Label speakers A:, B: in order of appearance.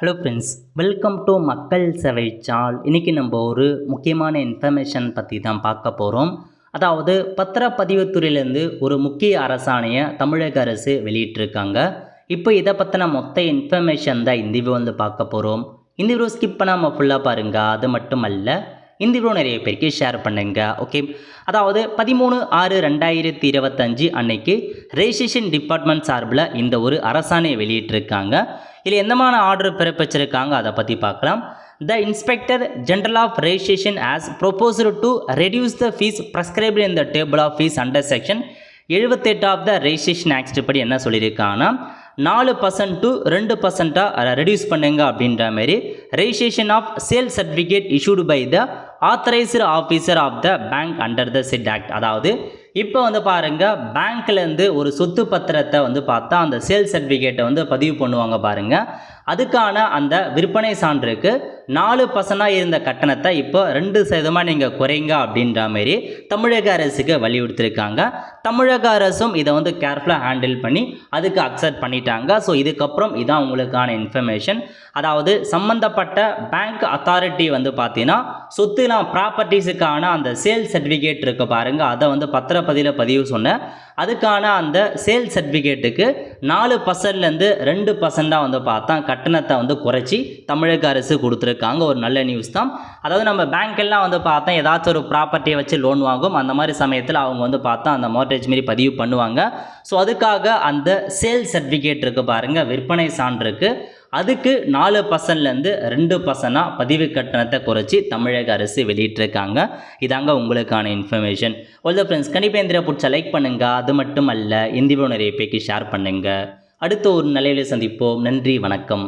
A: Hello friends welcome to மக்கள் சேவை சால் இன்றைக்கி நம்ம ஒரு முக்கியமான இன்ஃபர்மேஷன் பற்றி தான் பார்க்க போகிறோம் அதாவது பத்திரப்பதிவுத்துறையிலேருந்து ஒரு முக்கிய அரசாணையை தமிழக அரசு வெளியிட்டிருக்காங்க. இப்போ இதை பற்றின மொத்த இன்ஃபர்மேஷன் தான் இந்த வந்து பார்க்க போகிறோம் இந்த வீடியோ ஸ்கிப் பண்ணாமல் ஃபுல்லாக பாருங்கள் அது மட்டும் அல்ல இந்த வீடியோ நிறைய பேருக்கு ஷேர் பண்ணுங்க ஓகே அதாவது பதிமூணு ஆறு ரெண்டாயிரத்தி இருபத்தஞ்சு அன்னைக்கு ரெஜிஸ்ட்ரேஷன் டிபார்ட்மெண்ட் சார்பில் இந்த ஒரு அரசாணையை வெளியிட்டிருக்காங்க. இதில் எந்தமான ஆர்டர் பிறப்பிச்சிருக்காங்க அதை பற்றி பார்க்கலாம். The inspector general of registration as proposal to reduce the fees prescribed in the table of fees under section எழுபத்தெட்டு ஆஃப் த ரெஜிஸ்ட்ரேஷன் ஆக்ட் படி என்ன சொல்லியிருக்காங்கன்னா நாலு பர்சன்ட் டு ரெண்டு பர்சண்ட்டாக ரெடியூஸ் பண்ணுங்க அப்படின்ற மாதிரி registration of sale certificate issued by the authorised officer of the bank under the chit act அதாவது இப்போ வந்து பாருங்கள் பேங்க்லேருந்து ஒரு சொத்து பத்திரத்தை வந்து பார்த்தா அந்த சேல் சர்டிஃபிகேட்டை வந்து பதிவு பண்ணுவாங்க பாருங்கள் அதுக்கான அந்த விற்பனை சான்றுக்கு நாலு பர்சனாக இருந்த கட்டணத்தை இப்போ ரெண்டு சதவீதமாக நீங்கள் குறைங்க அப்படின்ற மாதிரி தமிழக அரசுக்கு வலியுறுத்திருக்காங்க. தமிழக அரசும் இதை வந்து கேர்ஃபுல்லாக ஹேண்டில் பண்ணி அதுக்கு அக்செப்ட் பண்ணிட்டாங்க. ஸோ இதுக்கப்புறம் இதான் உங்களுக்கான இன்ஃபர்மேஷன் அதாவது சம்மந்தப்பட்ட பேங்க் அத்தாரிட்டி வந்து பார்த்தீங்கன்னா சொத்துலாம் ப்ராப்பர்ட்டிஸுக்கான அந்த சேல் சர்டிஃபிகேட் இருக்குது பாருங்கள் அதை வந்து பதிவில் பதிவு சொன்னேன் அதுக்கான அந்த சேல் சர்டிஃபிகேட்டுக்கு நாலு பர்சன்ட்லேருந்து ரெண்டு பர்சண்ட்டாக வந்து பார்த்தா கட்டணத்தை வந்து குறைச்சி தமிழக அரசு கொடுத்துருக்காங்க. ஒரு நல்ல நியூஸ் தான். அதாவது நம்ம பேங்க்கெல்லாம் வந்து பார்த்தா ஏதாச்சும் ஒரு ப்ராப்பர்ட்டியை வச்சு லோன் வாங்கும். அந்த மாதிரி சமயத்தில் அவங்க வந்து பார்த்தா அந்த மார்டேஜ் மாரி பதிவு பண்ணுவாங்க. ஸோ அதுக்காக அந்த சேல் சர்டிஃபிகேட் இருக்குது பாருங்கள் விற்பனை சான்றுக்கு அதுக்கு நாலு பர்சன்ட்லேருந்து ரெண்டு பர்சனாக பதிவு கட்டணத்தை குறைச்சி தமிழக அரசு வெளியிட்டிருக்காங்க. இதாங்க உங்களுக்கான இன்ஃபர்மேஷன் ஒல்த ஃப்ரெண்ட்ஸ் கண்டிப்பாக இந்த பிடிச்சா லைக் பண்ணுங்கள் அது மட்டும் அல்ல இந்த வீடியோ நிறைய பேருக்கு ஷேர் பண்ணுங்கள் அடுத்த ஒரு நிலையில சந்திப்போம். நன்றி வணக்கம்.